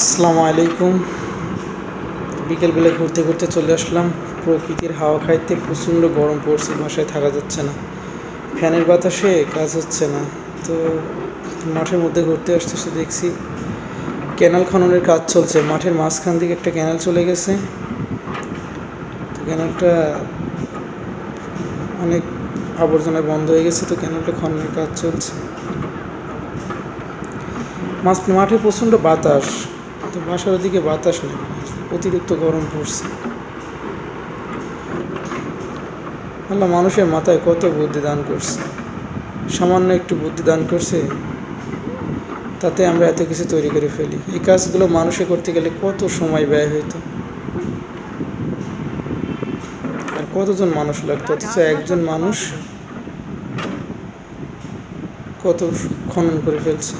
আসসালামু আলাইকুম। বিকেলবেলা ঘুরতে ঘুরতে চলে আসলাম। প্রকৃতির হাওয়া খাইতে প্রচণ্ড গরম পড়ছে, বাসায় থাকা যাচ্ছে না। ফ্যানের বাতাসে কাজ হচ্ছে না। তো মাঠের মধ্যে ঘুরতে আসতেছে দেখছি, ক্যানাল খননের কাজ চলছে। মাঠের মাঝখান থেকে একটা ক্যানাল চলে গেছে। তো ক্যানালটা অনেক আবর্জনায় বন্ধ হয়ে গেছে, তো ক্যানালটা খননের কাজ চলছে। মাঠে প্রচণ্ড বাতাস। তো বাসার ওদিকে বাতাস নেই। অতিরিক্ত গরম পড়ছে। আল্লাহ মানুষের মাথায় কত বুদ্ধি দান করছে। সামান্য একটু বুদ্ধি দান করছে, তাতে আমরা এত কিছু তৈরি করে ফেলি। এই কাজগুলো মানুষে করতে গেলে কত সময় ব্যয় হইতো। আর কতজন মানুষ লাগতো? অথচ একজন মানুষ কত খনন করে ফেলছে।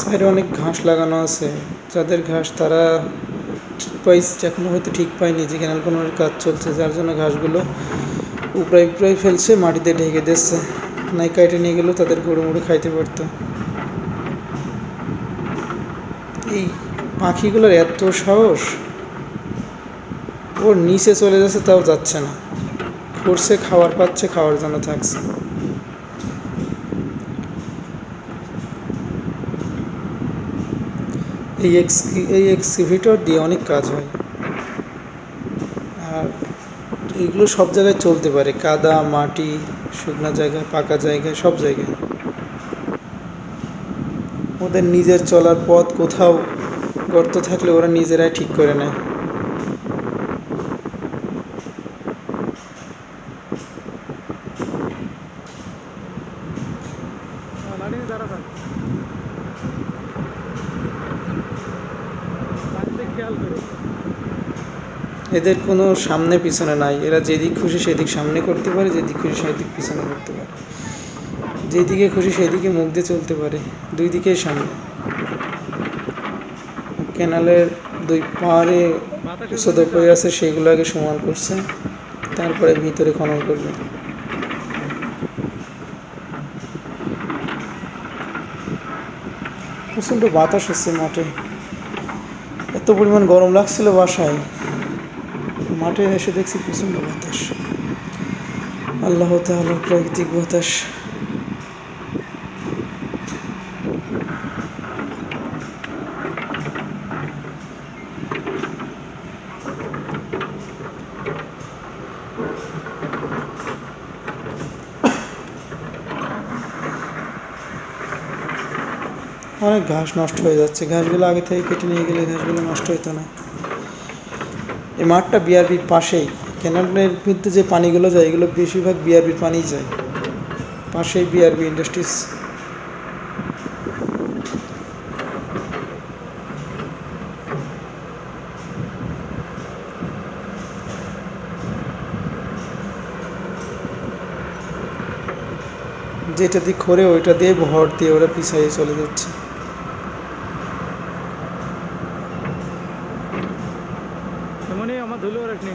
সাইডে অনেক ঘাস লাগানো আছে। যাদের ঘাস তারা ঠিক পাইছে, এখনও হয়তো ঠিক পায়নি যে কোনোর কাজ চলছে, যার জন্য ঘাসগুলো উপরাই উপরাই ফেলছে, মাটিতে ঢেকে দিচ্ছে। নাই কাইটে নিয়ে গেলেও তাদের গরু মুড়ে খাইতে পারতো। এই পাখিগুলোর এত সাহস, ওর নিচে চলে যাচ্ছে তাও যাচ্ছে না। করছে খাবার পাচ্ছে, খাওয়ার জন্য থাকছে। এই এক্স এই এক্সিভিটর দিয়ে অনেক কাজ হয়। আর এইগুলো সব জায়গায় চলতে পারে। কাদা, মাটি, শুকনো জায়গায় পাকা জায়গায় সব জায়গায়। ওদের নিজের চলার পথ কোথাও গর্ত থাকলে ওরা নিজেরাই ঠিক করে নেয়। এদের কোনো সামনে পিছনে নাই। এরা যেদিক খুশি সেদিক সামনে করতে পারে, যেদিক খুশি সেদিক পিছনে করতে পারে। যেদিকে খুশি সেদিকে মুখ দিয়ে চলতে পারে, দুই দিকেই সামনে। ক্যানালের দুই পাহাড়ে উচ্চতা আছে, সেগুলো আগে সমান করছে, তারপরে ভিতরে খনন করবে। প্রচণ্ড বাতাস হচ্ছে মাঠে। এত পরিমাণ গরম লাগছিল বাসায়। মাঠে এসে দেখছি প্রচণ্ড বাতাস। আল্লাহ তাআলা প্রাকৃতিক বাতাস। অনেক ঘাস নষ্ট হয়ে যাচ্ছে। ঘাসগুলো আগে থেকে কেটে নিয়ে গেলে ঘাসগুলো নষ্ট হতো না। এই মাঠটা বিআরবির পাশেই। ক্যানালের মধ্যে যে পানিগুলো যায়, এগুলো বেশিরভাগ বিআরবির পানিই যায়। পাশেই বিআরবি ইন্ডাস্ট্রিজ যেটা দিয়ে খরে, ওইটা দিয়ে ভর দিয়ে ওরা পিছাইয়ে চলে যাচ্ছে। এমনই আমার ধুলো রাখনি